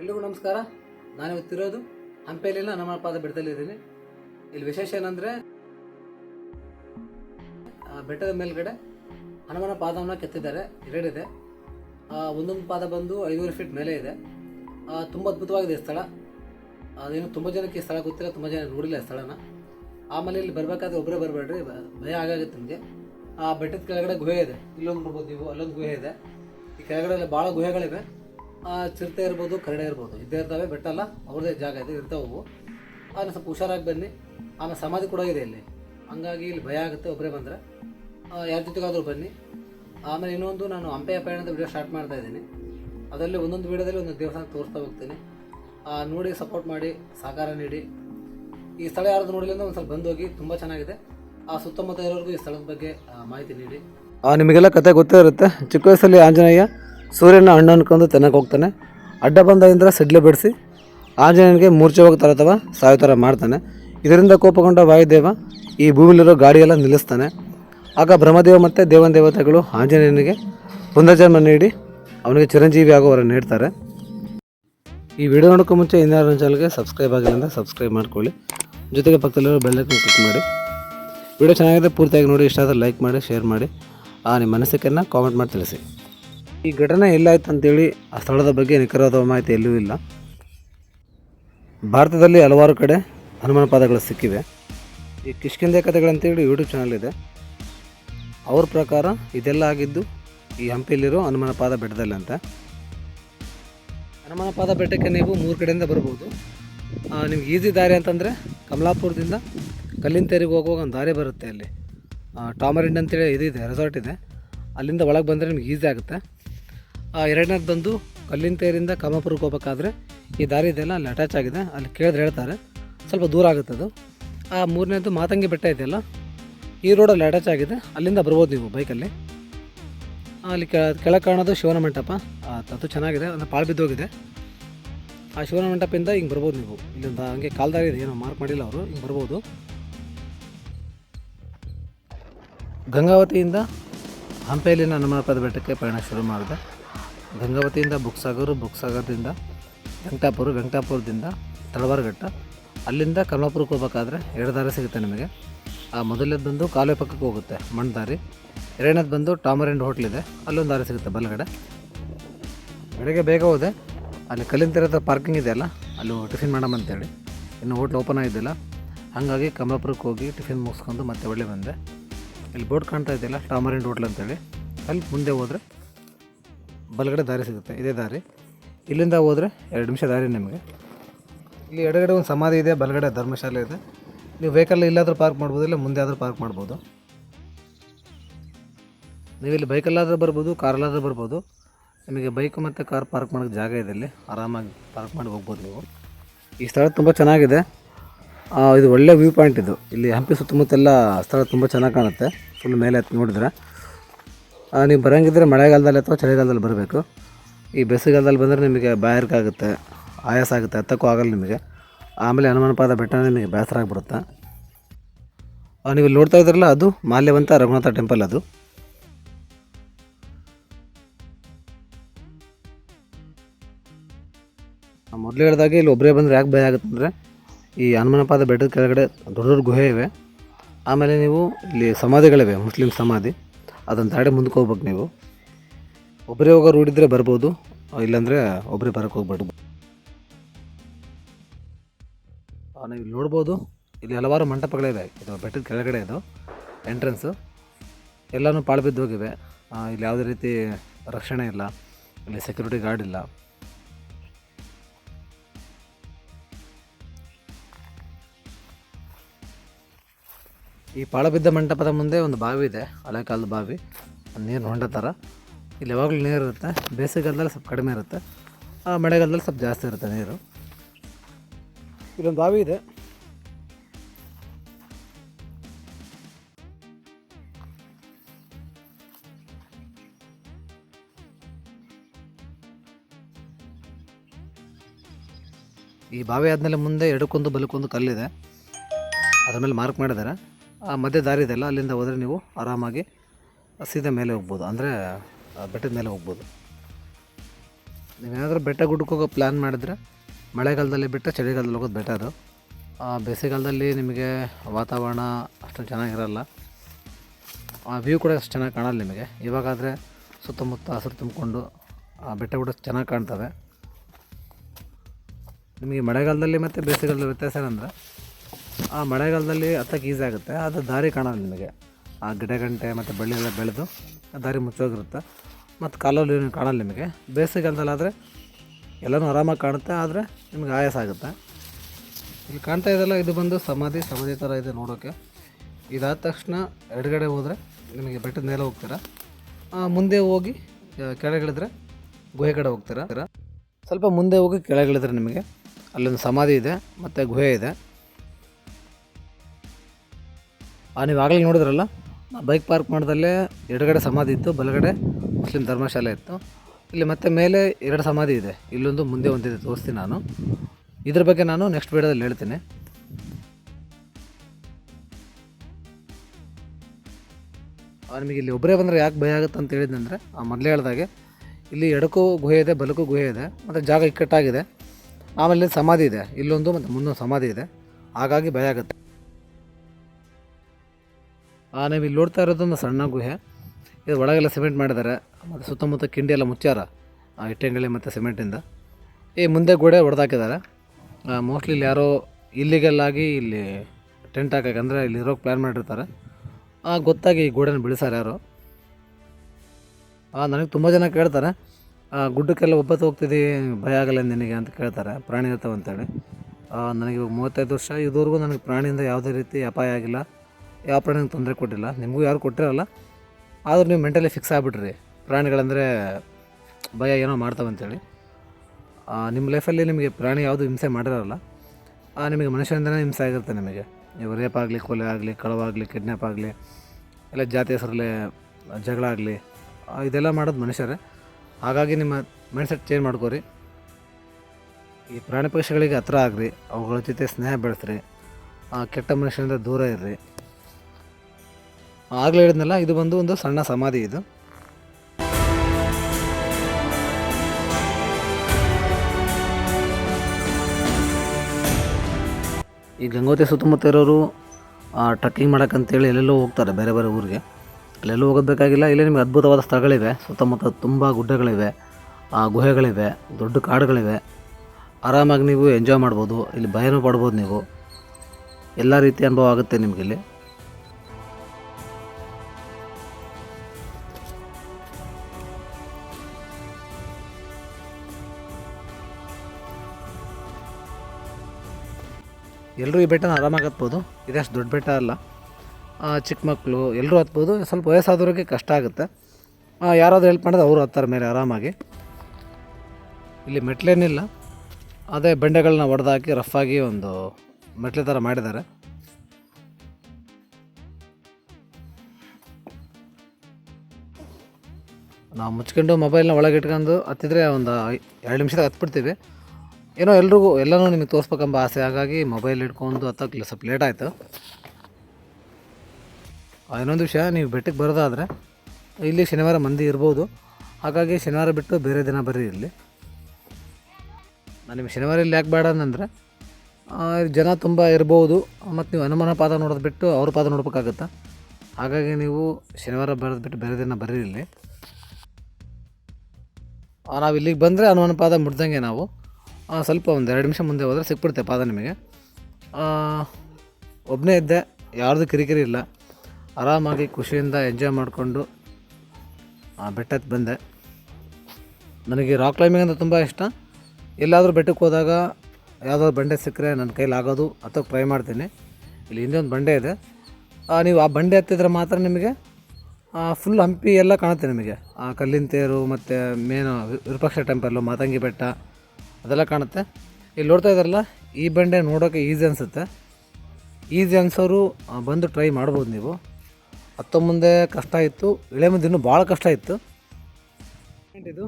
ಎಲ್ರಿಗೂ ನಮಸ್ಕಾರ. ನಾನು ಇವತ್ತಿರೋದು ಹಂಪೆಯಲ್ಲಿನ ಹನುಮಾನ ಪಾದ ಬೆಟ್ಟದಲ್ಲಿದ್ದೀನಿ ಇಲ್ಲಿ ವಿಶೇಷ ಏನಂದರೆ ಬೆಟ್ಟದ ಮೇಲ್ಗಡೆ ಹನುಮನ ಪಾದವನ್ನು ಕೆತ್ತಿದ್ದಾರೆ. ಎರಡಿದೆ. ಒಂದೊಂದು ಪಾದ ಬಂದು ಐನೂರು ಫೀಟ್ ಮೇಲೆ ಇದೆ. ತುಂಬ ಅದ್ಭುತವಾಗಿದೆ ಈ ಸ್ಥಳ. ಅದೇನು ತುಂಬ ಜನಕ್ಕೆ ಈ ಸ್ಥಳ ಗೊತ್ತಿಲ್ಲ, ತುಂಬ ಜನ ನೋಡಿಲ್ಲ ಸ್ಥಳನ. ಆಮೇಲೆ ಇಲ್ಲಿ ಬರಬೇಕಾದ್ರೆ ಒಬ್ಬರೇ ಬರಬೇಡ್ರಿ ಭಯ ಆಗಾಗುತ್ತೆ ನಿಮಗೆ. ಆ, ಬೆಟ್ಟದ ಕೆಳಗಡೆ ಗುಹೆ ಇದೆ. ಇಲ್ಲೊಂದು ನೋಡ್ಬೋದು ನೀವು, ಅಲ್ಲೊಂದು ಗುಹೆ ಇದೆ. ಈ ಕೆಳಗಡೆ ಭಾಳ ಗುಹೆಗಳಿವೆ. ಚಿರತೆ ಇರ್ಬೋದು ಕರಡೆ ಇರ್ಬೋದು, ಇದ್ದೇ ಇರ್ತವೆ, ಬೆಟ್ಟಲ್ಲ, ಅವ್ರದ್ದೇ ಜಾಗ ಇದೆ, ಇರ್ತಾವು. ಅದನ್ನು ಸ್ವಲ್ಪ ಹುಷಾರಾಗಿ ಬನ್ನಿ. ಆಮೇಲೆ ಸಮಾಧಿ ಕೂಡ ಇದೆ ಇಲ್ಲಿ. ಹಂಗಾಗಿ ಇಲ್ಲಿ ಭಯ ಆಗುತ್ತೆ ಒಬ್ಬರೇ ಬಂದರೆ. ಯಾರ ಜೊತೆಗಾದರೂ ಬನ್ನಿ. ಆಮೇಲೆ ಇನ್ನೊಂದು ನಾನು ಹಂಪೆಯ ಪಯಣದ ವಿಡಿಯೋ ಸ್ಟಾರ್ಟ್ ಮಾಡ್ತಾ ಇದ್ದೀನಿ. ಅದರಲ್ಲಿ ಒಂದೊಂದು ವಿಡಿಯೋದಲ್ಲಿ ಒಂದು ದೇವಸ್ಥಾನ ತೋರಿಸ್ತಾ ಹೋಗ್ತೀನಿ. ನೋಡಿ ಸಪೋರ್ಟ್ ಮಾಡಿ, ಸಹಕಾರ ನೀಡಿ. ಈ ಸ್ಥಳ ಯಾರು ನೋಡಲಿಂದ ಒಂದು ಸ್ವಲ್ಪ ಬಂದು ಹೋಗಿ ತುಂಬ ಚೆನ್ನಾಗಿದೆ. ಆ, ಸುತ್ತಮುತ್ತ ಇರೋರಿಗೂ ಈ ಸ್ಥಳದ ಬಗ್ಗೆ ಮಾಹಿತಿ ನೀಡಿ. ನಿಮಗೆಲ್ಲ ಕತೆ ಗೊತ್ತೇ ಇರುತ್ತೆ. ಚಿಕ್ಕ ವಯಸ್ಸಲ್ಲಿ ಆಂಜನೇಯ ಸೂರ್ಯನ ಹಣ್ಣು ಅನ್ಕೊಂಡು ತಿನ್ನಕ್ಕೆ ಹೋಗ್ತಾನೆ. ಅಡ್ಡ ಬಂದಾಗಿಂದ ಸಿಡ್ಲೆ ಬಿಡಿಸಿ ಆಂಜನೇಯನಿಗೆ ಮೂರ್ಛೆ ಹೋಗ್ತಾರೆ ಅಥವಾ ಸಾಯೋ ಥರ ಮಾಡ್ತಾನೆ. ಇದರಿಂದ ಕೋಪಗೊಂಡ ವಾಯುದೇವ ಈ ಭೂಮಿಲಿರೋ ಗಾಡಿಯೆಲ್ಲ ನಿಲ್ಲಿಸ್ತಾನೆ. ಆಗ ಬ್ರಹ್ಮದೇವ ಮತ್ತು ದೇವನ ದೇವತೆಗಳು ಆಂಜನೇಯನಿಗೆ ಪುನರ್ಜನ್ಮ ನೀಡಿ ಅವನಿಗೆ ಚಿರಂಜೀವಿ ಆಗೋವರನ್ನು ನೀಡ್ತಾರೆ. ಈ ವಿಡಿಯೋ ನೋಡೋಕ್ಕೂ ಮುಂಚೆ ಇನ್ನಾರು ಚಾನಲ್ಗೆ ಸಬ್ಸ್ಕ್ರೈಬ್ ಆಗಿಲ್ಲ ಅಂದರೆ ಸಬ್ಸ್ಕ್ರೈಬ್ ಮಾಡ್ಕೊಳ್ಳಿ. ಜೊತೆಗೆ ಪಕ್ಕದಲ್ಲಿರೋ ಬೆಲ್ಲೈಕನ್ ಕ್ಲಿಕ್ ಮಾಡಿ. ವಿಡಿಯೋ ಚೆನ್ನಾಗಿದೆ, ಪೂರ್ತಿಯಾಗಿ ನೋಡಿ. ಇಷ್ಟ ಆದರೆ ಲೈಕ್ ಮಾಡಿ ಶೇರ್ ಮಾಡಿ. ಆ, ನಿಮ್ಮ ಮನಸ್ಸಿಕೆಯನ್ನು ಕಾಮೆಂಟ್ ಮಾಡಿ ತಿಳಿಸಿ. ಈ ಘಟನೆ ಎಲ್ಲಾಯ್ತು ಅಂತೇಳಿ ಆ ಸ್ಥಳದ ಬಗ್ಗೆ ನಿಖರವಾದ ಮಾಹಿತಿ ಎಲ್ಲೂ ಇಲ್ಲ. ಭಾರತದಲ್ಲಿ ಹಲವಾರು ಕಡೆ ಹನುಮಾನ ಪಾದಗಳು ಸಿಕ್ಕಿವೆ. ಈ ಕಿಷ್ಕಿಂದೆ ಕಥೆಗಳಂತೇಳಿ ಯೂಟ್ಯೂಬ್ ಚಾನಲ್ ಇದೆ. ಅವ್ರ ಪ್ರಕಾರ ಇದೆಲ್ಲ ಆಗಿದ್ದು ಈ ಹಂಪಿಯಲ್ಲಿರೋ ಹನುಮಾನ ಪಾದ ಬೆಟ್ಟದಲ್ಲಿ ಅಂತ. ಹನುಮಾನ ಪಾದ ಬೆಟ್ಟಕ್ಕೆ ನೀವು ಮೂರು ಕಡೆಯಿಂದ ಬರ್ಬೋದು. ನಿಮ್ಗೆ ಈಸಿ ದಾರಿ ಅಂತಂದರೆ ಕಮಲಾಪುರದಿಂದ ಕಲ್ಲಿನ ತೇರಿಗೆ ಹೋಗುವಾಗ ಒಂದು ದಾರಿ ಬರುತ್ತೆ ಅಲ್ಲಿ. ಟಾಮರಿಂಡ್ ಅಂತೇಳಿ ಇದೆ ರೆಸಾರ್ಟ್ ಇದೆ. ಅಲ್ಲಿಂದ ಒಳಗೆ ಬಂದರೆ ನಿಮ್ಗೆ ಈಸಿ ಆಗುತ್ತೆ. ಎರಡನೇದು ಬಂದು ಕಲ್ಲಿನತೇರಿಂದ ಕಾಮಾಪುರಕ್ಕೆ ಹೋಗ್ಬೇಕಾದ್ರೆ ಈ ದಾರಿ ಇದೆಯಲ್ಲ, ಅಲ್ಲಿ ಅಟ್ಯಾಚ್ ಆಗಿದೆ, ಅಲ್ಲಿ ಕೇಳಿದ್ರೆ ಹೇಳ್ತಾರೆ. ಸ್ವಲ್ಪ ದೂರ ಆಗುತ್ತೆ ಅದು. ಆ ಮೂರನೇದು ಮಾತಂಗಿ ಬೆಟ್ಟ ಇದೆಯಲ್ಲ, ಈ ರೋಡಲ್ಲಿ ಅಟ್ಯಾಚ್ ಆಗಿದೆ, ಅಲ್ಲಿಂದ ಬರ್ಬೋದು ನೀವು ಬೈಕಲ್ಲಿ ಅಲ್ಲಿ. ಕೆಳ, ಕೆಳಗೆ ಕಾಣೋದು ಶಿವನ ಮಂಟಪ. ಅದು ಚೆನ್ನಾಗಿದೆ, ಅಂದರೆ ಪಾಳು ಬಿದ್ದೋಗಿದೆ. ಆ ಶಿವನ ಮಂಟಪದಿಂದ ಹಿಂಗೆ ಬರ್ಬೋದು ನೀವು. ಇಲ್ಲಿಂದ ಹಂಗೆ ಕಾಲ್ದಾಗ ಇದೆ, ಏನೋ ಮಾರ್ಕ್ ಮಾಡಿಲ್ಲ ಅವರು, ಹಿಂಗೆ ಬರ್ಬೋದು. ಗಂಗಾವತಿಯಿಂದ ಹಂಪೆಯಲ್ಲಿನ ಹನುಮನಪದ ಬೆಟ್ಟಕ್ಕೆ ಪಯಣ ಶುರು ಮಾಡಿದೆ. ಗಂಗಾವತಿಯಿಂದ, ಬುಕ್ಸಾಗರು, ಬುಕ್ಸಾಗರದಿಂದ ವೆಂಕಟಾಪುರ ವೆಂಕಟಾಪುರದಿಂದ ತಳವಾರಘಟ್ಟ. ಅಲ್ಲಿಂದ ಕಮಲಾಪುರಕ್ಕೆ ಹೋಗ್ಬೇಕಾದ್ರೆ ಎರಡು ದಾರಿ ಸಿಗುತ್ತೆ ನಿಮಗೆ. ಆ ಮೊದಲನೇದು ಬಂದು ಕಾಲುವೆ ಪಕ್ಕಕ್ಕೆ ಹೋಗುತ್ತೆ, ಮಣ್ಣು ದಾರಿ. ಎರಡನೇದು ಬಂದು ಟಾಮರ್ ಹೋಟ್ಲ್ ಇದೆ, ಅಲ್ಲೊಂದು ದಾರಿ ಸಿಗುತ್ತೆ ಬಲಗಡೆ. ಬೆಳಗ್ಗೆ ಬೇಗ ಹೋದೆ, ಅಲ್ಲಿ ಕಲ್ಲಿನ ಪಾರ್ಕಿಂಗ್ ಇದೆಯಲ್ಲ, ಅಲ್ಲಿ ಟಿಫಿನ್ ಮಾಡಮ್ ಅಂತೇಳಿ. ಇನ್ನು ಹೋಟ್ಲ್ ಓಪನ್ ಆಗಿದ್ದಿಲ್ಲ. ಹಾಗಾಗಿ ಕಮಲಾಪುರಕ್ಕೆ ಹೋಗಿ ಟಿಫಿನ್ ಮುಗಿಸ್ಕೊಂಡು ಮತ್ತೆ ಒಳ್ಳೆ ಬಂದೆ. ಇಲ್ಲಿ ಬೋರ್ಡ್ ಕಾಣ್ತಾ ಇದೆಯಲ್ಲ ಟಾಮರೆಂಡ್ ಹೋಟ್ಲ್ ಅಂತೇಳಿ. ಅಲ್ಲಿ ಮುಂದೆ ಹೋದರೆ ಬಲಗಡೆ ದಾರಿ ಸಿಗುತ್ತೆ. ಇದೇ ದಾರಿ. ಇಲ್ಲಿಂದ ಹೋದರೆ ಎರಡು ನಿಮಿಷ ದಾರಿ ನಿಮಗೆ. ಇಲ್ಲಿ ಎಡಗಡೆ ಒಂದು ಸಮಾಧಿ ಇದೆ, ಬಲಗಡೆ ಧರ್ಮಶಾಲೆ ಇದೆ. ನೀವು ವೆಹಿಕಲ್ ಇಲ್ಲಾದರೂ ಪಾರ್ಕ್ ಮಾಡ್ಬೋದು, ಇಲ್ಲ ಮುಂದೆ ಆದರೂ ಪಾರ್ಕ್ ಮಾಡ್ಬೋದು. ನೀವು ಇಲ್ಲಿ ಬೈಕಲ್ಲಾದರೂ ಬರ್ಬೋದು ಕಾರಲ್ಲಾದರೂ ಬರ್ಬೋದು. ನಿಮಗೆ ಬೈಕ್ ಮತ್ತು ಕಾರ್ ಪಾರ್ಕ್ ಮಾಡೋಕ್ಕೆ ಜಾಗ ಇದೆ ಇಲ್ಲಿ. ಆರಾಮಾಗಿ ಪಾರ್ಕ್ ಮಾಡಿ ಹೋಗ್ಬೋದು ನೀವು. ಈ ಸ್ಥಳ ತುಂಬ ಚೆನ್ನಾಗಿದೆ. ಇದು ಒಳ್ಳೆ ವ್ಯೂ ಪಾಯಿಂಟ್ ಇದು. ಇಲ್ಲಿ ಹಂಪಿ ಸುತ್ತಮುತ್ತೆಲ್ಲ ಸ್ಥಳ ತುಂಬ ಚೆನ್ನಾಗಿ ಕಾಣುತ್ತೆ. ಫುಲ್ ಮೇಲೆ ಹತ್ತಿ ನೋಡಿದ್ರೆ. ನೀವು ಬರೋಂಗಿದ್ರೆ ಮಳೆಗಾಲದಲ್ಲಿ ಅಥವಾ ಚಳಿಗಾಲದಲ್ಲಿ ಬರಬೇಕು. ಈ ಬೇಸಿಗೆಗಾಲದಲ್ಲಿ ಬಂದರೆ ನಿಮಗೆ ಬಾಯಾರಿಕಾಗುತ್ತೆ ಆಯಾಸ ಆಗುತ್ತೆ, ಹತ್ತಕ್ಕೂ ಆಗಲ್ಲ ನಿಮಗೆ. ಆಮೇಲೆ ಹನುಮಾನಪಾದ ಬೆಟ್ಟ ನಿಮಗೆ ಬೇಸರ ಆಗಿಬಿಡುತ್ತೆ. ನೀವು ನೋಡ್ತಾ ಇದ್ರಲ್ಲ ಅದು ಮಾಲ್ಯವಂತ ರಘುನಾಥ ಟೆಂಪಲ್ ಅದು. ಮೊದಲು ಹೇಳಿದಾಗೆ ಇಲ್ಲಿ ಒಬ್ಬರೇ ಬಂದರೆ ಯಾಕೆ ಭಯ ಆಗುತ್ತೆ ಅಂದರೆ, ಈ ಹನುಮಾನಪಾದ ಬೆಟ್ಟದ ಕೆಳಗಡೆ ದೊಡ್ಡ ದೊಡ್ಡ ಗುಹೆ ಇವೆ. ಆಮೇಲೆ ನೀವು ಇಲ್ಲಿ ಸಮಾಧಿಗಳಿವೆ, ಮುಸ್ಲಿಂ ಸಮಾಧಿ. ಅದನ್ನು ದಾಡಿ ಮುಂದಕ್ಕೆ ಹೋಗ್ಬೇಕು ನೀವು. ಒಬ್ಬರೇ ಹೋಗೋ ರೂಢ ಇದ್ದರೆ ಬರ್ಬೋದು, ಇಲ್ಲಾಂದರೆ ಒಬ್ಬರೇ ಬರೋಕ್ಕೆ ಹೋಗ್ಬೇಡಿ ನೀವು ಇಲ್ಲಿ ನೋಡ್ಬೋದು, ಇಲ್ಲಿ ಹಲವಾರು ಮಂಟಪಗಳಿವೆ. ಇದು ಬೆಟ್ಟದ ಕೆಳಗಡೆ ಇದು ಎಂಟ್ರೆನ್ಸು ಎಲ್ಲನೂ ಪಾಳು ಬಿದ್ದು ಹೋಗಿವೆ. ಇಲ್ಲಿ ಯಾವುದೇ ರೀತಿ ರಕ್ಷಣೆ ಇಲ್ಲ, ಇಲ್ಲಿ ಸೆಕ್ಯೂರಿಟಿ ಗಾರ್ಡ್ ಇಲ್ಲ. ಈ ಪಾಳಬಿದ್ದ ಮಂಟಪದ ಮುಂದೆ ಒಂದು ಬಾವಿ ಇದೆ, ಹಳೆ ಕಾಲದ ಬಾವಿ. ನೀರು ಹೊಂಡ ಥರ. ಇಲ್ಲಿ ಯಾವಾಗಲೂ ನೀರು ಇರುತ್ತೆ. ಬೇಸಿಗೆಗಾಲದಲ್ಲಿ ಸ್ವಲ್ಪ ಕಡಿಮೆ ಇರುತ್ತೆ. ಆ ಮಳೆಗಾಲದಲ್ಲಿ ಸ್ವಲ್ಪ ಜಾಸ್ತಿ ಇರುತ್ತೆ ನೀರು. ಇಲ್ಲೊಂದು ಬಾವಿ ಇದೆ. ಈ ಬಾವಿ ಆದಮೇಲೆ ಮುಂದೆ ಎಡಕ್ಕೊಂದು ಬಲಕ್ಕೊಂದು ಕಲ್ಲಿದೆ. ಅದ್ರ ಮೇಲೆ ಮಾರ್ಕ್ ಮಾಡಿದ್ದಾರೆ. ಆ ಮಧ್ಯ ದಾರಿ ಇದೆಯಲ್ಲ, ಅಲ್ಲಿಂದ ಹೋದರೆ ನೀವು ಆರಾಮಾಗಿ ಸೀದಾ ಮೇಲೆ ಹೋಗ್ಬೋದು. ಅಂದರೆ ಬೆಟ್ಟದ ಮೇಲೆ ಹೋಗ್ಬೋದು. ನೀವೇನಾದರೂ ಬೆಟ್ಟ ಗುಡ್ಡಕ್ಕೆ ಪ್ಲ್ಯಾನ್ ಮಾಡಿದ್ರೆ, ಮಳೆಗಾಲದಲ್ಲಿ ಬೆಟ್ಟ ಚಳಿಗಾಲದಲ್ಲಿ ಹೋಗೋದು ಬೆಟರು ಬೇಸಿಗೆಗಾಲದಲ್ಲಿ ನಿಮಗೆ ವಾತಾವರಣ ಅಷ್ಟು ಚೆನ್ನಾಗಿರಲ್ಲ. ಆ ವ್ಯೂ ಕೂಡ ಅಷ್ಟು ಚೆನ್ನಾಗಿ ಕಾಣಲ್ಲ ನಿಮಗೆ. ಇವಾಗಾದರೆ ಸುತ್ತಮುತ್ತ ಹಸಿರು ತುಂಬಿಕೊಂಡು, ಆ, ಬೆಟ್ಟ ಕೂಡ ಚೆನ್ನಾಗಿ ಕಾಣ್ತವೆ. ನಿಮಗೆ ಮಳೆಗಾಲದಲ್ಲಿ ಮತ್ತು ಬೇಸಿಗೆಗಾಲದಲ್ಲಿ ವ್ಯತ್ಯಾಸ ಏನಂದರೆ ಆ ಮಳೆಗಾಲದಲ್ಲಿ ಹತ್ತಕ್ಕೆ ಈಸಿ ಆಗುತ್ತೆ. ಅದು ದಾರಿ ಕಾಣೋದು ನಿಮಗೆ. ಆ ಗಿಡಗಂಟೆ ಮತ್ತು ಬಳ್ಳಿ ಎಲ್ಲ ಬೆಳೆದು ದಾರಿ ಮುಚ್ಚೋಗಿರುತ್ತೆ. ಮತ್ತು ಕಾಲಲ್ಲಿ ಏನು ಕಾಣಲ್ಲ ನಿಮಗೆ. ಬೇಸಿಗೆಗಾಲದಲ್ಲಾದರೆ ಎಲ್ಲನೂ ಆರಾಮಾಗಿ ಕಾಣುತ್ತೆ, ಆದರೆ ನಿಮಗೆ ಆಯಾಸ ಆಗುತ್ತೆ. ಇಲ್ಲಿ ಕಾಣ್ತಾ ಇದೆಲ್ಲ ಇದು ಬಂದು ಸಮಾಧಿ ಸಮಾಧಿ ಥರ ಇದೆ ನೋಡೋಕ್ಕೆ ಇದಾದ ತಕ್ಷಣ ಎಡಗಡೆ ಹೋದರೆ ನಿಮಗೆ ಬೆಟ್ಟದ ಮೇಲೆ ಹೋಗ್ತೀರಾ? ಮುಂದೆ ಹೋಗಿ ಕೆಳಗಿಳಿದ್ರೆ ಗುಹೆ ಕಡೆ ಹೋಗ್ತೀರಾ? ಸ್ವಲ್ಪ ಮುಂದೆ ಹೋಗಿ ಕೆಳಗಿಳಿದ್ರೆ ನಿಮಗೆ ಅಲ್ಲೊಂದು ಸಮಾಧಿ ಇದೆ, ಮತ್ತು ಗುಹೆ ಇದೆ. ನೀವು ಆಗಲೇ ನೋಡಿದ್ರಲ್ಲ ಬೈಕ್ ಪಾರ್ಕ್ ಮಾಡಿದಲ್ಲೇ ಎಡಗಡೆ ಸಮಾಧಿ ಇತ್ತು ಬಲಗಡೆ ಮುಸ್ಲಿಂ ಧರ್ಮಶಾಲೆ ಇತ್ತು. ಇಲ್ಲಿ ಮತ್ತೆ ಮೇಲೆ ಎರಡು ಸಮಾಧಿ ಇದೆ ಇಲ್ಲೊಂದು ಮುಂದೆ ಒಂದಿದೆ ತೋರಿಸ್ತೀನಿ ನಾನು. ಇದ್ರ ಬಗ್ಗೆ ನಾನು ನೆಕ್ಸ್ಟ್ ವೀಡಿಯೋದಲ್ಲಿ ಹೇಳ್ತೀನಿ. ಆ, ನಿಮಗೆ ಇಲ್ಲಿ ಒಬ್ಬರೇ ಬಂದರೆ ಯಾಕೆ ಭಯ ಆಗುತ್ತೆ ಅಂತ ಹೇಳಿದ್ನಂದರೆ ಮೊದಲೇ ಹೇಳ್ದಾಗೆ ಇಲ್ಲಿ ಎಡಕ್ಕೂ ಗುಹೆ ಇದೆ ಬಲಕ್ಕೂ ಗುಹೆ ಇದೆ ಮತ್ತು ಜಾಗ ಇಕ್ಕಟ್ಟಾಗಿದೆ. ಆಮೇಲೆ ಸಮಾಧಿ ಇದೆ ಇಲ್ಲೊಂದು ಮತ್ತು ಮುಂದೊಂದು ಸಮಾಧಿ ಇದೆ. ಹಾಗಾಗಿ ಭಯ ಆಗುತ್ತೆ. ಆ, ನೀವು ಇಲ್ಲಿ ನೋಡ್ತಾ ಇರೋದೊಂದು ಸಣ್ಣ ಗುಹೆ. ಇದು ಒಳಗೆಲ್ಲ ಸಿಮೆಂಟ್ ಮಾಡಿದ್ದಾರೆ. ಮತ್ತು ಸುತ್ತಮುತ್ತ ಕಿಂಡಿ ಎಲ್ಲ ಮುಚ್ಚಾರ. ಆ ಇಟ್ಟಂಗಳಿ ಮತ್ತು ಸಿಮೆಂಟಿಂದ. ಈ ಮುಂದೆ ಗೋಡೆ ಹೊಡೆದಾಕಿದ್ದಾರೆ ಮೋಸ್ಟ್ಲಿ ಇಲ್ಲಿ ಯಾರೋ ಇಲ್ಲಿಗೆಲ್ಲಾಗಿ ಇಲ್ಲಿ ಟೆಂಟ್ ಹಾಕಕ್ಕೆ ಅಂದರೆ ಇಲ್ಲಿ ಇರೋಕೆ ಪ್ಲ್ಯಾನ್ ಮಾಡಿರ್ತಾರೆ. ಗೊತ್ತಾಗಿ ಈ ಗೋಡೆನ ಬೆಳೆಸಾರೆ ಯಾರು. ನನಗೆ ತುಂಬ ಜನ ಕೇಳ್ತಾರೆ. ಗುಡ್ಡಕ್ಕೆಲ್ಲ ಒಬ್ಬತ್ತು ಹೋಗ್ತಿದ್ದಿ, ಭಯ ಆಗಲ್ಲ ನಿನಗೆ ಅಂತ ಕೇಳ್ತಾರೆ. ಪ್ರಾಣಿ ಇರ್ತಾವೆ ಅಂತೇಳಿ. ನನಗೆ ಇವಾಗ ಮೂವತ್ತೈದು ವರ್ಷ ಇದುವರೆಗೂ ನನಗೆ ಪ್ರಾಣಿಯಿಂದ ಯಾವುದೇ ರೀತಿ ಅಪಾಯ ಆಗಿಲ್ಲ. ಯಾವ ಪ್ರಾಣಿಗೆ ತೊಂದರೆ ಕೊಟ್ಟಿಲ್ಲ. ನಿಮಗೂ ಯಾರು ಕೊಟ್ಟಿರಲ್ಲ ಆದರೂ ನೀವು ಮೆಂಟಲಿ ಫಿಕ್ಸ್ ಆಗಿಬಿಟ್ರಿ. ಪ್ರಾಣಿಗಳಂದರೆ ಭಯ ಏನೋ ಮಾಡ್ತಾವೆ ಅಂತೇಳಿ. ನಿಮ್ಮ ಲೈಫಲ್ಲಿ ನಿಮಗೆ ಪ್ರಾಣಿ ಯಾವುದು ಹಿಂಸೆ ಮಾಡಿರಲ್ಲ. ನಿಮಗೆ ಮನುಷ್ಯರಿಂದನೇ ಹಿಂಸೆ ಆಗಿರುತ್ತೆ ನಿಮಗೆ. ನೀವು ರೇಪ್ ಆಗಲಿ, ಕೊಲೆ ಆಗಲಿ ಕಳವಾಗಲಿ ಕಿಡ್ನ್ಯಾಪ್ ಆಗಲಿ, ಇಲ್ಲ ಜಾತಿ ಹೆಸರಲ್ಲೇ ಜಗಳ ಆಗಲಿ ಇದೆಲ್ಲ ಮಾಡೋದು ಮನುಷ್ಯರೇ. ಹಾಗಾಗಿ ನಿಮ್ಮ ಮೈಂಡ್ಸೆಟ್ ಚೇಂಜ್ ಮಾಡ್ಕೋರಿ. ಈ ಪ್ರಾಣಿ ಪಕ್ಷಿಗಳಿಗೆ ಹತ್ರ ಆಗ್ರಿ. ಅವುಗಳ ಜೊತೆ ಸ್ನೇಹ ಬೆಳೆಸ್ರಿ. ಕೆಟ್ಟ ಮನುಷ್ಯರಿಂದ ದೂರ ಇರ್ರಿ. ಆಗಲೇ ಹೇಳಿದ್ನಲ್ಲ, ಇದು ಬಂದು ಒಂದು ಸಣ್ಣ ಸಮಾಧಿ ಇದು. ಈ ಗಂಗೋತ್ರಿ ಸುತ್ತಮುತ್ತ ಇರೋರು ಟ್ರಕ್ಕಿಂಗ್ ಮಾಡೋಕ್ಕಂತೇಳಿ ಎಲ್ಲೆಲ್ಲೋ ಹೋಗ್ತಾರೆ ಬೇರೆ ಬೇರೆ ಊರಿಗೆ. ಅಲ್ಲೆಲ್ಲೂ ಹೋಗೋದಕ್ಕಾಗಿಲ್ಲ ಇಲ್ಲಿ ನಿಮಗೆ ಅದ್ಭುತವಾದ ಸ್ಥಳಗಳಿವೆ. ಸುತ್ತಮುತ್ತ ತುಂಬ ಗುಡ್ಡಗಳಿವೆ ಗುಹೆಗಳಿವೆ, ದೊಡ್ಡ ಕಾಡುಗಳಿವೆ. ಆರಾಮಾಗಿ ನೀವು ಎಂಜಾಯ್ ಮಾಡ್ಬೋದು, ಇಲ್ಲಿ ಭಯನೂ ಪಡ್ಬೋದು ನೀವು. ಎಲ್ಲ ರೀತಿಯ ಅನುಭವ ಆಗುತ್ತೆ ನಿಮಗೆ ಎಲ್ಲರೂ ಈ ಬೆಟ್ಟನ ಆರಾಮಾಗಿ ಹತ್ಬೋದು ಇದಷ್ಟು ದೊಡ್ಡ ಬೆಟ್ಟ ಅಲ್ಲ. ಚಿಕ್ಕ ಮಕ್ಕಳು ಎಲ್ಲರೂ ಹತ್ಬೋದು. ಸ್ವಲ್ಪ ವಯಸ್ಸಾದವ್ರಿಗೆ ಕಷ್ಟ ಆಗುತ್ತೆ. ಯಾರಾದರೂ ಹೆಲ್ಪ್ ಮಾಡಿದ್ರೆ ಅವರು ಹತ್ತಾರೆ ಮೇಲೆ ಆರಾಮಾಗಿ. ಇಲ್ಲಿ ಮೆಟ್ಲೇನಿಲ್ಲ. ಅದೇ ಬಂಡೆಗಳನ್ನ ಹೊಡೆದಾಕಿ ರಫಾಗಿ ಒಂದು ಮೆಟ್ಲೆ ಥರ ಮಾಡಿದ್ದಾರೆ. ನಾವು ಮುಚ್ಕೊಂಡು ಮೊಬೈಲ್ನ ಒಳಗೆ ಇಟ್ಕೊಂಡು ಹತ್ತಿದ್ರೆ ಒಂದು ಎರಡು ನಿಮಿಷದಾಗ ಹತ್ಬಿಡ್ತೀವಿ. ಏನೋ ಎಲ್ರಿಗೂ ಎಲ್ಲನೂ ನಿಮಗೆ ತೋರಿಸ್ಬೇಕೆಂಬ ಆಸೆ. ಹಾಗಾಗಿ ಮೊಬೈಲ್ ಹಿಡ್ಕೊಂಡು ಹತ್ತಕ್ಕೆ ಸ್ವಲ್ಪ ಲೇಟ್ ಆಯಿತು. ಇನ್ನೊಂದು ವಿಷಯ, ನೀವು ಬೆಟ್ಟಕ್ಕೆ ಬರೋದಾದರೆ ಇಲ್ಲಿ ಶನಿವಾರ ಮಂದಿ ಇರ್ಬೋದು. ಹಾಗಾಗಿ ಶನಿವಾರ ಬಿಟ್ಟು ಬೇರೆ ದಿನ ಬರ್ರಿ ಇಲ್ಲಿ. ನಾನು ನಿಮಗೆ ಶನಿವಾರ ಇಲ್ಲಿ ಯಾಕೆ ಬೇಡ ಅಂದರೆ ಜನ ತುಂಬ ಇರ್ಬೋದು. ಮತ್ತು ನೀವು ಹನುಮಾನ ಪಾದ ನೋಡೋದು ಬಿಟ್ಟು ಅವ್ರ ಪಾದ ನೋಡ್ಬೇಕಾಗತ್ತೆ. ಹಾಗಾಗಿ ನೀವು ಶನಿವಾರ ಬರೋದು ಬಿಟ್ಟು ಬೇರೆ ದಿನ ಬರ್ರಿ ಇಲ್ಲಿ. ನಾವು ಇಲ್ಲಿಗೆ ಬಂದರೆ ಹನುಮಾನ ಪಾದ ಮುಟ್ದಂಗೆ ನಾವು. ಸ್ವಲ್ಪ ಒಂದು ಎರಡು ನಿಮಿಷ ಮುಂದೆ ಹೋದರೆ ಸಿಕ್ಬಿಡುತ್ತೆ ಪಾದ ನಿಮಗೆ. ಒಬ್ಬನೇ ಇದ್ದೆ ಯಾರ್ದು ಕಿರಿಕಿರಿ ಇಲ್ಲ. ಆರಾಮಾಗಿ ಖುಷಿಯಿಂದ ಎಂಜಾಯ್ ಮಾಡಿಕೊಂಡು ಬೆಟ್ಟಕ್ಕೆ ಬಂದೆ. ನನಗೆ ರಾಕ್ ಕ್ಲೈಂಬಿಂಗ್ ಅಂದರೆ ತುಂಬ ಇಷ್ಟ. ಎಲ್ಲಾದರೂ ಬೆಟ್ಟಕ್ಕೆ ಹೋದಾಗ ಯಾವುದಾದ್ರು ಬಂಡೆ ಸಿಕ್ಕರೆ ನನ್ನ ಕೈಲಾಗೋದು ಹತ್ತೋಕೆ ಟ್ರೈ ಮಾಡ್ತೀನಿ. ಇಲ್ಲಿ ಹಿಂದೆ ಒಂದು ಬಂಡೆ ಇದೆ. ಆ, ನೀವು ಆ ಬಂಡೆ ಹತ್ತಿದ್ರೆ ಮಾತ್ರ ನಿಮಗೆ ಫುಲ್ ಹಂಪಿ ಎಲ್ಲ ಕಾಣುತ್ತೆ ನಿಮಗೆ. ಆ ಕಲ್ಲಿನ ತೇರು ಮತ್ತು ಮೇನು ವಿರೂಪಾಕ್ಷ ಟೆಂಪಲ್ಲು ಮಾತಂಗಿ ಬೆಟ್ಟ ಅದೆಲ್ಲ ಕಾಣುತ್ತೆ. ಇಲ್ಲಿ ನೋಡ್ತಾ ಇದ್ದಾರಲ್ಲ, ಈ ಬಂಡೆ ನೋಡೋಕ್ಕೆ ಈಸಿ ಅನಿಸುತ್ತೆ. ಈಸಿ ಅನ್ಸೋರು ಬಂದು ಟ್ರೈ ಮಾಡ್ಬೋದು ನೀವು. ಹತ್ತೋ ಮುಂದೆ ಕಷ್ಟ ಇತ್ತು ಇಳೆ ಮುಂದೆ ಇನ್ನೂ ಭಾಳ ಕಷ್ಟ ಇತ್ತು. ಇದು.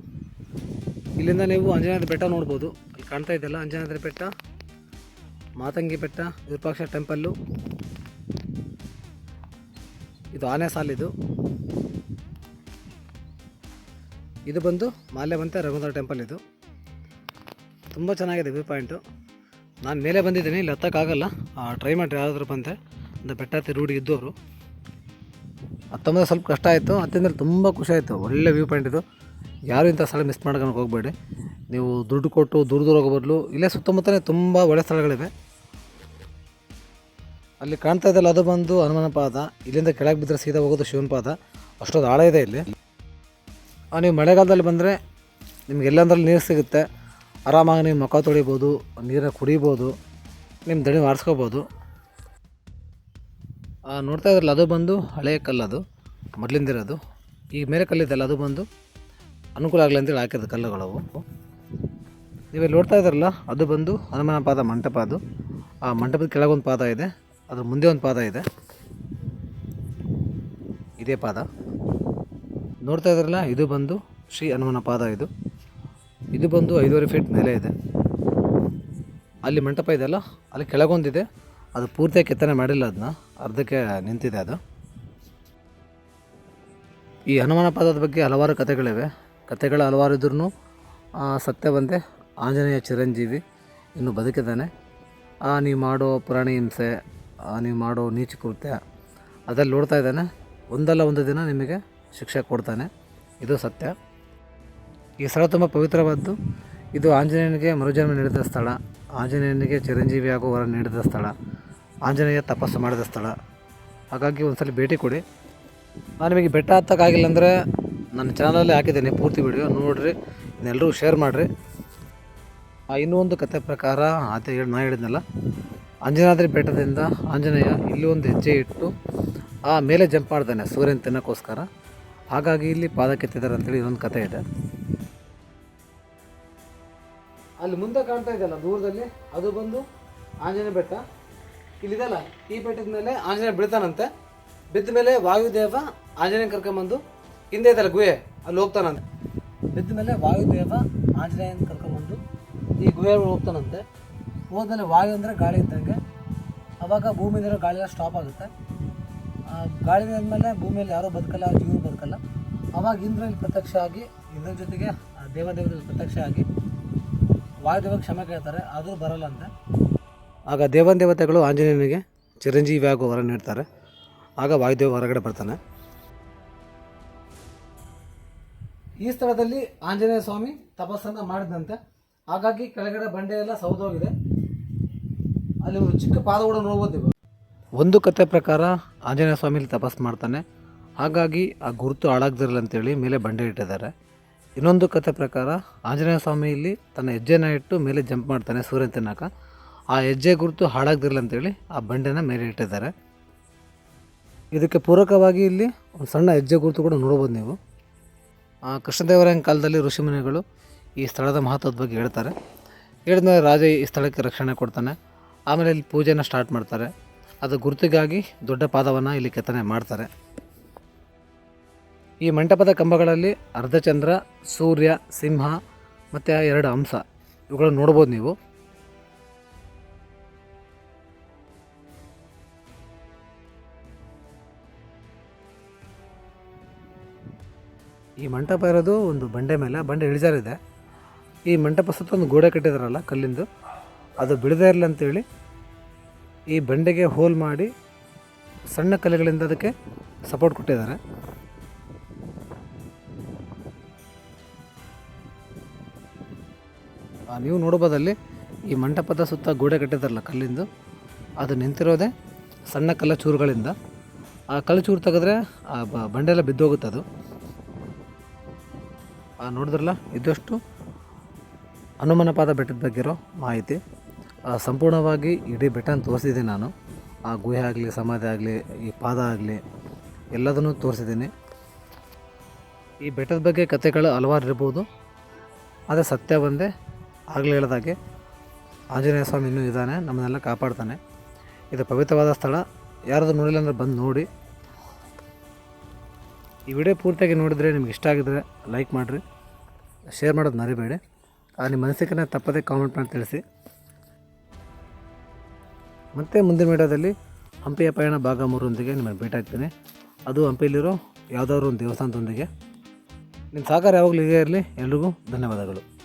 ಇಲ್ಲಿಂದ ನೀವು ಅಂಜನಾದ್ರಿ ಬೆಟ್ಟ ನೋಡ್ಬೋದು. ಅಲ್ಲಿ ಕಾಣ್ತಾ ಇದ್ದಲ್ಲ ಅಂಜನಾದ್ರಿ ಬೆಟ್ಟ, ಮಾತಂಗಿ ಬೆಟ್ಟ, ವಿರೂಪಾಕ್ಷ ಟೆಂಪಲ್ಲು ಇದು ಆನೆ ಸಾಲಿದು ಇದು. ಬಂದು ಮಾಲ್ಯವಂತೆ ರಘುನಾಥ ಟೆಂಪಲ್ ಇದು. ತುಂಬ ಚೆನ್ನಾಗಿದೆ ವ್ಯೂ ಪಾಯಿಂಟು. ನಾನು ಮೇಲೆ ಬಂದಿದ್ದೀನಿ, ಇಲ್ಲಿ ಹತ್ತಕ್ಕಾಗಲ್ಲ ಟ್ರೈ ಮಾಡಿರಿ, ಯಾರಾದರೂ ಬಂದೆ ಒಂದು ಬೆಟ್ಟ ಹತ್ತಿ ರೂಢಿ ಇದ್ದವರು ಹತ್ತೊಂಬತ್ತು ಸ್ವಲ್ಪ ಕಷ್ಟ ಆಯಿತು ಹತ್ತಿಂದ ತುಂಬ ಖುಷಿ ಆಯಿತು. ಒಳ್ಳೆ ವ್ಯೂ ಪಾಯಿಂಟ್ ಇದು. ಯಾರು ಇಂಥ ಸ್ಥಳ ಮಿಸ್ ಮಾಡ್ಕೊಂಡು ಹೋಗಬೇಡಿ. ನೀವು ದುಡ್ಡು ಕೊಟ್ಟು ದೂರ ದೂರ ಹೋಗೋ ಬದಲು, ಇಲ್ಲೇ ಸುತ್ತಮುತ್ತಲೇ ತುಂಬ ಒಳ್ಳೆ ಸ್ಥಳಗಳಿವೆ. ಅಲ್ಲಿ ಕಾಣ್ತಾ ಇದ್ದಲ್ಲ ಅದು ಬಂದು ಹನುಮನ ಪಾದ, ಇಲ್ಲಿಂದ ಕೆಳಗೆ ಬಿದ್ದರೆ ಸೀದಾ ಹೋಗೋದು ಶಿವನ ಪಾದ. ಅಷ್ಟೊಂದು ಆಳ ಇದೆ ಇಲ್ಲಿ. ನೀವು ಮಳೆಗಾಲದಲ್ಲಿ ಬಂದರೆ ನಿಮ್ಗೆ ಎಲ್ಲಂದ್ರಲ್ಲಿ ನೀರು ಸಿಗುತ್ತೆ. ಆರಾಮಾಗಿ ನೀವು ಮುಖ ತೊಳಿಬೋದು, ನೀರನ್ನ ಕುಡಿಬೋದು, ನಿಮ್ಮ ದಣಿ ಆರಿಸ್ಕೋಬೋದು. ನೋಡ್ತಾ ಇದ್ರಲ್ಲ, ಅದು ಬಂದು ಹಳೆಯ ಕಲ್ಲದು ಮೊದಲಿಂದಿರೋದು. ಈ ಮೇಲೆ ಕಲ್ಲಿದ್ದಲ್ಲ ಅದು ಬಂದು ಅನುಕೂಲ ಆಗಲಿ ಅಂತೇಳಿ ಹಾಕಿದ ಕಲ್ಲುಗಳವು ನೀವೆಲ್ಲ ನೋಡ್ತಾ ಇದ್ರಲ್ಲ, ಅದು ಬಂದು ಹನುಮನ ಪಾದ ಮಂಟಪ ಅದು. ಆ ಮಂಟಪದ ಕೆಳಗೊಂದು ಪಾದ ಇದೆ, ಅದ್ರ ಮುಂದೆ ಒಂದು ಪಾದ ಇದೆ. ಇದೇ ಪಾದ. ನೋಡ್ತಾ ಇದ್ರಲ್ಲ, ಇದು ಬಂದು ಶ್ರೀ ಹನುಮನ ಪಾದ ಇದು. ಇದು ಬಂದು ಐದೂವರೆ ಫೀಟ್ ಮೇಲೆ ಇದೆ. ಅಲ್ಲಿ ಮಂಟಪ ಇದೆಯಲ್ಲ ಅಲ್ಲಿ? ಕೆಳಗೊಂದಿದೆ. ಅದು ಪೂರ್ತಿಯಾಗಿ ಕೆತ್ತನೆ ಮಾಡಿಲ್ಲ ಅದನ್ನ ಅರ್ಧಕ್ಕೆ ನಿಂತಿದೆ ಅದು. ಈ ಹನುಮಾನ ಪಾದದ ಬಗ್ಗೆ ಹಲವಾರು ಕಥೆಗಳಿವೆ. ಕಥೆಗಳು ಹಲವಾರು ಇದ್ರೂ ಸತ್ಯ ಬಂದೆ. ಆಂಜನೇಯ ಚಿರಂಜೀವಿ ಇನ್ನು ಬದುಕಿದ್ದಾನೆ. ನೀವು ಮಾಡೋ ಪುರಾಣಿ ಹಿಂಸೆ ನೀವು ಮಾಡೋ ನೀಚ ಕೃತ್ಯ ಅದರಲ್ಲಿ ನೋಡ್ತಾ ಇದ್ದಾನೆ. ಒಂದಲ್ಲ ಒಂದು ದಿನ ನಿಮಗೆ ಶಿಕ್ಷೆ ಕೊಡ್ತಾನೆ. ಇದು ಸತ್ಯ. ಈ ಸ್ಥಳ ತುಂಬ ಪವಿತ್ರವಾದ್ದು. ಇದು ಆಂಜನೇಯನಿಗೆ ಮರುಜನ್ಮ ನೀಡಿದ ಸ್ಥಳ. ಆಂಜನೇಯನಿಗೆ ಚಿರಂಜೀವಿ ಆಗೋ ವರ ನೀಡಿದ ಸ್ಥಳ. ಆಂಜನೇಯ ತಪಸ್ಸು ಮಾಡಿದ ಸ್ಥಳ. ಹಾಗಾಗಿ ಒಂದ್ಸಲ ಭೇಟಿ ಕೊಡಿ. ನಾನು ನಿಮಗೆ ಬೆಟ್ಟ ಹತ್ತಕ್ಕಾಗಿಲ್ಲ ಅಂದರೆ ನನ್ನ ಚಾನಲಲ್ಲಿ ಹಾಕಿದ್ದೇನೆ. ಪೂರ್ತಿ ವಿಡಿಯೋ ನೋಡಿರಿ ಇನ್ನೆಲ್ಲರೂ ಶೇರ್ ಮಾಡಿರಿ. ಇನ್ನೂ ಒಂದು ಕತೆ ಪ್ರಕಾರ ಅದೇ ಹೇಳಿ ನಾ ಹೇಳಿದ್ನಲ್ಲ, ಅಂಜನಾದ್ರಿ ಬೆಟ್ಟದಿಂದ ಆಂಜನೇಯ ಇಲ್ಲಿ ಒಂದು ಹೆಜ್ಜೆ ಇಟ್ಟು ಆ ಮೇಲೆ ಜಂಪ್ ಮಾಡ್ತಾನೆ ಸೂರ್ಯನ ತಿನ್ನೋಕ್ಕೋಸ್ಕರ. ಹಾಗಾಗಿ ಇಲ್ಲಿ ಪಾದ ಕೆತ್ತಿದ್ದಾರೆ ಅಂತೇಳಿ ಇನ್ನೊಂದು ಕತೆ ಇದೆ. ಅಲ್ಲಿ ಮುಂದೆ ಕಾಣ್ತಾ ಇದೆಯಲ್ಲ, ದೂರದಲ್ಲಿ? ಅದು ಬಂದು ಆಂಜನೇಯ ಬೆಟ್ಟ. ಇಲ್ಲಿದೆಲ್ಲ ಈ ಬೆಟ್ಟದ ಮೇಲೆ ಆಂಜನೇಯ ಬಿಡ್ತಾನಂತೆ ಬಿದ್ದ ಮೇಲೆ ವಾಯುದೇವ ಆಂಜನೇಯ ಕರ್ಕೊಂಬಂದು ಹಿಂದೆ ಇದೆಲ್ಲ ಗುಹೆ, ಅಲ್ಲಿ ಹೋಗ್ತಾನಂತೆ. ಬಿದ್ದ ಮೇಲೆ ವಾಯುದೇವ ಆಂಜನೇಯನ ಕರ್ಕೊಂಬಂದು ಈ ಗುಹೆ ಹೋಗ್ತಾನಂತೆ. ಹೋದ್ಮೇಲೆ ವಾಯು ಅಂದರೆ ಗಾಳಿ ಇದ್ದಂಗೆ. ಅವಾಗ ಭೂಮಿಲಿರೋ ಗಾಳಿ ಸ್ಟಾಪ್ ಆಗುತ್ತೆ. ಆ ಗಾಳಿ ಮೇಲೆ ಭೂಮಿಯಲ್ಲಿ ಯಾರೂ ಬದುಕಲ್ಲ, ಜೀವನ ಬದುಕಲ್ಲ. ಅವಾಗ ಇಂದ್ರಲ್ಲಿ ಪ್ರತ್ಯಕ್ಷ ಆಗಿ ಇಂದ್ರ ಜೊತೆಗೆ ದೇವದೇವರಲ್ಲಿ ಪ್ರತ್ಯಕ್ಷ ಆಗಿ ವಾಯುದೇವ ಕ್ಷಮೆ ಕೇಳ್ತಾರೆ, ಆದರೂ ಬರಲ್ಲ ಅಂತೆ. ಆಗ ದೇವನ್ ದೇವತೆಗಳು ಆಂಜನೇಯನಿಗೆ ಚಿರಂಜೀವಿ ಆಗೋ ವರ ನೀಡ್ತಾರೆ. ಆಗ ವಾಯುದೇವ ಹೊರಗಡೆ ಬರ್ತಾನೆ. ಈ ಸ್ಥಳದಲ್ಲಿ ಆಂಜನೇಯ ಸ್ವಾಮಿ ತಪಸ್ಸನ್ನು ಮಾಡಿದಂತೆ. ಹಾಗಾಗಿ ಕೆಳಗಡೆ ಬಂಡೆ ಎಲ್ಲ ಸೌದೋಗಿದೆ. ಅಲ್ಲಿ ಚಿಕ್ಕ ಪಾದ ಕೂಡ ನೋಡ್ಬೋದು ಒಂದು ಕತೆ ಪ್ರಕಾರ ಆಂಜನೇಯ ಸ್ವಾಮಿಲಿ ತಪಸ್ಸು ಮಾಡ್ತಾನೆ. ಹಾಗಾಗಿ ಆ ಗುರುತು ಹಾಳಾಗ್ದಿರಲ್ಲ ಅಂತೇಳಿ ಮೇಲೆ ಬಂಡೆ ಇಟ್ಟಿದ್ದಾರೆ. ಇನ್ನೊಂದು ಕತೆ ಪ್ರಕಾರ ಆಂಜನೇಯ ಸ್ವಾಮಿ ಇಲ್ಲಿ ತನ್ನ ಹೆಜ್ಜೆನ ಇಟ್ಟು ಮೇಲೆ ಜಂಪ್ ಮಾಡ್ತಾನೆ ಸೂರ್ಯನ ತಿನ್ನಕ ಆ ಹೆಜ್ಜೆ ಗುರುತು ಹಾಳಾಗ್ದಿರಲ್ಲ ಅಂತೇಳಿ ಆ ಬಂಡೆನ ಮೇಲೆ ಇಟ್ಟಿದ್ದಾರೆ. ಇದಕ್ಕೆ ಪೂರಕವಾಗಿ ಇಲ್ಲಿ ಒಂದು ಸಣ್ಣ ಹೆಜ್ಜೆ ಗುರುತು ಕೂಡ ನೋಡ್ಬೋದು ನೀವು. ಆ ಕೃಷ್ಣದೇವರಾಯನ ಕಾಲದಲ್ಲಿ ಋಷಿಮುನಿಗಳು ಈ ಸ್ಥಳದ ಮಹತ್ವದ ಬಗ್ಗೆ ಹೇಳ್ತಾರೆ. ಹೇಳಿದ್ಮೇಲೆ ರಾಜ ಈ ಸ್ಥಳಕ್ಕೆ ರಕ್ಷಣೆ ಕೊಡ್ತಾನೆ. ಆಮೇಲೆ ಇಲ್ಲಿ ಪೂಜೆನ ಸ್ಟಾರ್ಟ್ ಮಾಡ್ತಾರೆ. ಅದು ಗುರುತಿಗಾಗಿ ದೊಡ್ಡ ಪಾದವನ್ನು ಇಲ್ಲಿ ಕೆತ್ತನೆ ಮಾಡ್ತಾರೆ. ಈ ಮಂಟಪದ ಕಂಬಗಳಲ್ಲಿ ಅರ್ಧಚಂದ್ರ, ಸೂರ್ಯ, ಸಿಂಹ ಮತ್ತು ಎರಡು ಹಂಸ ಇವುಗಳನ್ನು ನೋಡ್ಬೋದು ನೀವು. ಈ ಮಂಟಪ ಇರೋದು ಒಂದು ಬಂಡೆ ಮೇಲೆ ಬಂಡೆ ಇಳಿಜಾರಿದೆ. ಈ ಮಂಟಪ ಸುತ್ತ ಒಂದು ಗೋಡೆ ಕಟ್ಟಿದಾರಲ್ಲ ಕಲ್ಲಿಂದು. ಅದು ಬಿಡದೇ ಇರಲಿ ಅಂತೇಳಿ ಈ ಬಂಡೆಗೆ ಹೋಲ್ ಮಾಡಿ ಸಣ್ಣ ಕಲೆಗಳಿಂದ ಅದಕ್ಕೆ ಸಪೋರ್ಟ್ ಕೊಟ್ಟಿದ್ದಾರೆ. ನೀವು ನೋಡ್ಬೋದಲ್ಲಿ ಈ ಮಂಟಪದ ಸುತ್ತ ಗೋಡೆ ಕಟ್ಟಿದಾರಲ್ಲ ಕಲ್ಲಿಂದು, ಅದು ನಿಂತಿರೋದೆ ಸಣ್ಣ ಕಲ್ಲ ಚೂರುಗಳಿಂದ ಆ ಕಲ್ಲು ಚೂರು ತೆಗೆದ್ರೆ ಆ ಬಂಡೆಲ್ಲ ಬಿದ್ದೋಗುತ್ತೆ ಅದು. ನೋಡಿದ್ರಲ್ಲ ಇದಷ್ಟು ಹನುಮಾನಪಾದ ಬೆಟ್ಟದ ಬಗ್ಗೆ ಇರೋ ಮಾಹಿತಿ ಸಂಪೂರ್ಣವಾಗಿ ಇಡೀ ಬೆಟ್ಟನ ತೋರಿಸಿದ್ದೀನಿ ನಾನು. ಆ ಗುಹೆ ಆಗಲಿ, ಸಮಾಧಿ ಆಗಲಿ, ಈ ಪಾದ ಆಗಲಿ, ಎಲ್ಲದನ್ನು ತೋರಿಸಿದ್ದೀನಿ. ಈ ಬೆಟ್ಟದ ಬಗ್ಗೆ ಕಥೆಗಳು ಹಲವಾರು ಇರ್ಬೋದು. ಆದರೆ ಸತ್ಯ ಒಂದೇ ಆಗಲೇ ಹೇಳಿದಾಗೆ ಆಂಜನೇಯ ಸ್ವಾಮಿ ಇನ್ನೂ ಇದ್ದಾನೆ, ನಮ್ಮನ್ನೆಲ್ಲ ಕಾಪಾಡ್ತಾನೆ. ಇದು ಪವಿತ್ರವಾದ ಸ್ಥಳ. ಯಾರಾದರೂ ನೋಡಿಲ್ಲ ಅಂದರೆ ಬಂದು ನೋಡಿ. ಈ ವಿಡಿಯೋ ಪೂರ್ತಿಯಾಗಿ ನೋಡಿದರೆ ನಿಮ್ಗೆ ಇಷ್ಟ ಆಗಿದ್ರೆ ಲೈಕ್ ಮಾಡಿರಿ, ಶೇರ್ ಮಾಡೋದು ಮರಿಬೇಡಿ. ಆ, ನಿಮ್ಮ ಮನಸ್ಸಿಗೆ ತಪ್ಪದೇ ಕಾಮೆಂಟ್ ಮಾಡಿ ತಿಳಿಸಿ. ಮತ್ತು ಮುಂದಿನ ವಿಡಿಯೋದಲ್ಲಿ ಹಂಪಿಯ ಪಯಣ ಭಾಗ ಮೂರೊಂದಿಗೆ ನಿಮಗೆ ಭೇಟಾಗ್ತೀನಿ ಅದು ಹಂಪಿಯಲ್ಲಿರೋ ಯಾವುದಾದ್ರು ಒಂದು ದೇವಸ್ಥಾನದೊಂದಿಗೆ. ನಿಮ್ಮ ಸಹಕಾರ ಯಾವಾಗಲೂ ಹೀಗೆ ಇರಲಿ. ಎಲ್ರಿಗೂ ಧನ್ಯವಾದಗಳು.